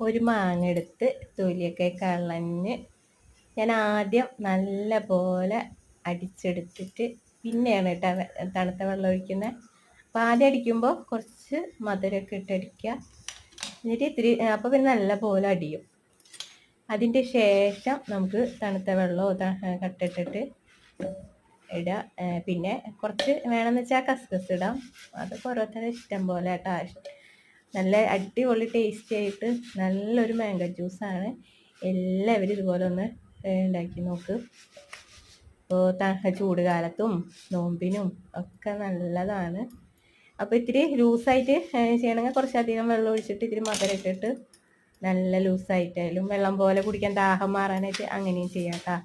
ഒരു മാങ്ങ എടുത്ത് തൊലിയൊക്കെ കളഞ്ഞ് ഞാൻ ആദ്യം നല്ല പോലെ അടിച്ചെടുത്തിട്ട് പിന്നെയാണ് കേട്ടോ തണുത്ത വെള്ളം ഒഴിക്കുന്നത് അപ്പോൾ ആദ്യം അടിക്കുമ്പോൾ കുറച്ച് മധുരമൊക്കെ ഇട്ടടിക്കുക എന്നിട്ട് ഇത്തിരി അപ്പോൾ പിന്നെ നല്ല പോലെ അടിയും. അതിന്റെ ശേഷം നമുക്ക് തണുത്ത വെള്ളമോ കട്ടിട്ടിട്ട് ഇടുക പിന്നെ കുറച്ച് വേണമെന്ന് വെച്ചാൽ കസ്കസ് ഇടാം. അതൊക്കെ ഓരോരുത്തരുടെ ഇഷ്ടം പോലെ കേട്ടോ നല്ല അടിപൊളി ടേസ്റ്റി ആയിട്ട് നല്ലൊരു മാംഗോ ജ്യൂസാണ് എല്ലാവരും ഇതുപോലെ ഒന്ന് ഉണ്ടാക്കി നോക്ക്. ഇപ്പോൾ ചൂട് കാലത്തും നോമ്പിനും ഒക്കെ നല്ലതാണ്. അപ്പോൾ ഇത്തിരി ലൂസായിട്ട് ചെയ്യണമെങ്കിൽ കുറച്ചധികം വെള്ളം ഒഴിച്ചിട്ട് ഇത്തിരി മധുരം ഇട്ടിട്ട് നല്ല ലൂസായിട്ടായാലും വെള്ളം പോലെ കുടിക്കാൻ ദാഹം മാറാനായിട്ട് അങ്ങനെയും ചെയ്യാം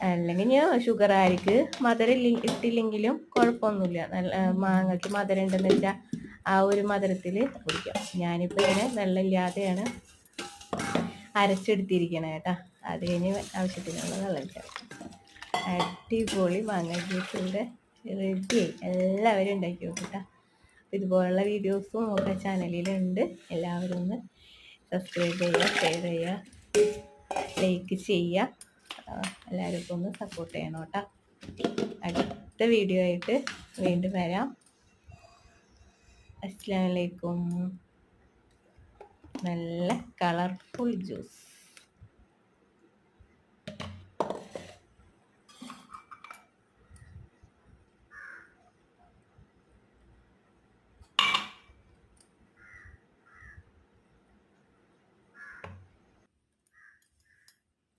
അല്ലെങ്കിൽ ഞാൻ ഷുഗർ ആയിരിക്കും മധുരം ഇട്ടില്ലെങ്കിലും കുഴപ്പമൊന്നുമില്ല. നല്ല മാങ്ങയ്ക്ക് മധുരം ഉണ്ടെന്ന് വെച്ചാൽ ആ ഒരു മധുരത്തിൽ കുടിക്കാം. ഞാനിപ്പോൾ ഇങ്ങനെ വെള്ളമില്ലാതെയാണ് അരച്ചെടുത്തിരിക്കണേ കേട്ടോ. അത് കഴിഞ്ഞ് ആവശ്യത്തിനുള്ള വെള്ളം ചേർക്കാം അടിപൊളി മാങ്ങ ജ്യൂസ് റെഡിയായി എല്ലാവരും ഉണ്ടാക്കി നോക്കട്ടോ ഇതുപോലുള്ള വീഡിയോസും ഒക്കെ ചാനലിലുണ്ട്. എല്ലാവരും ഒന്ന് സബ്സ്ക്രൈബ് ചെയ്യുക ഷെയർ ചെയ്യുക ലൈക്ക് ചെയ്യുക. എല്ലാവർക്കും ഒന്ന് സപ്പോർട്ട് ചെയ്യണം കേട്ടോ. അടുത്ത വീഡിയോ ആയിട്ട് വീണ്ടും വരാം. അസ്സാം വലൈക്കും നല്ല കളർഫുൾ ജ്യൂസ്.